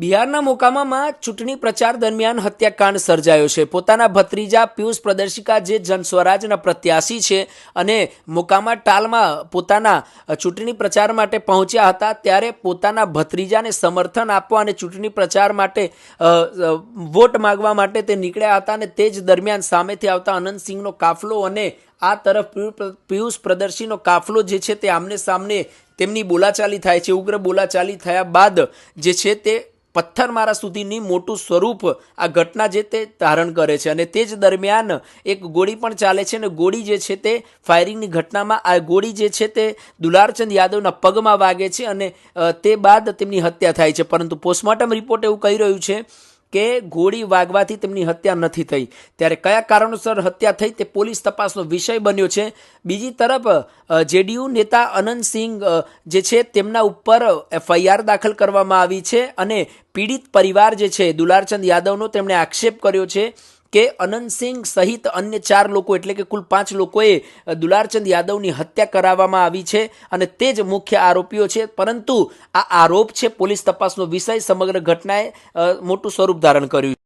બિહારના મોકામામાં ચૂંટણી પ્રચાર દરમિયાન હત્યાકાંડ સર્જાયો છે. પોતાના ભત્રીજા પિયુષ પ્રદર્શિકા, જે જનસ્વરાજના પ્રત્યાશી છે અને મોકામા ટાલમાં પોતાના ચૂંટણી પ્રચાર માટે પહોંચ્યા હતા, ત્યારે પોતાના ભત્રીજાને સમર્થન આપવા અને ચૂંટણી પ્રચાર માટે વોટ માગવા માટે તે નીકળ્યા હતા અને તે જ દરમિયાન સામેથી આવતા અનંતસિંહનો કાફલો અને આ તરફ પિયુ- પિયુષ પ્રદર્શીનો કાફલો જે છે તે આમને સામને તેમની બોલાચાલી થાય છે. ઉગ્ર બોલાચાલી થયા બાદ જે છે તે પથ્થરમારા સુધીની મોટું સ્વરૂપ આ ઘટના જે તે ધારણ કરે છે અને તે જ દરમિયાન એક ગોળી પણ ચાલે છે અને ગોળી જે છે તે ફાયરિંગની ઘટનામાં આ ગોળી જે છે તે દુલારચંદ યાદવના પગમાં વાગે છે અને તે બાદ તેમની હત્યા થાય છે. પરંતુ પોસ્ટમોર્ટમ રિપોર્ટ એવું કહી રહ્યું છે કે ગોળી વાગવાથી તેમની હત્યા નથી થઈ. ત્યારે કયા કારણોસર હત્યા થઈ તે પોલીસ તપાસનો વિષય બન્યો છે. બીજી તરફ જેડીયુ નેતા અનંતસિંહ જે છે તેમના ઉપર એફઆઈઆર દાખલ કરવામાં આવી છે અને પીડિત પરિવાર જે છે, દુલારચંદ યાદવનો તેમણે આક્ષેપ કર્યો છે. કે અનંતસિંહ સહિત અન્ય ચાર લોકો એટલે કે કુલ પાંચ લોકોએ દુલારચંદ યાદવની હત્યા કરાવવામાં આવી છે અને તે જ મુખ્ય આરોપીઓ છે. પરંતુ આ આરોપ છે પોલીસ તપાસનો વિષય સમગ્ર ઘટનાએ મોટું સ્વરૂપ ધારણ કર્યું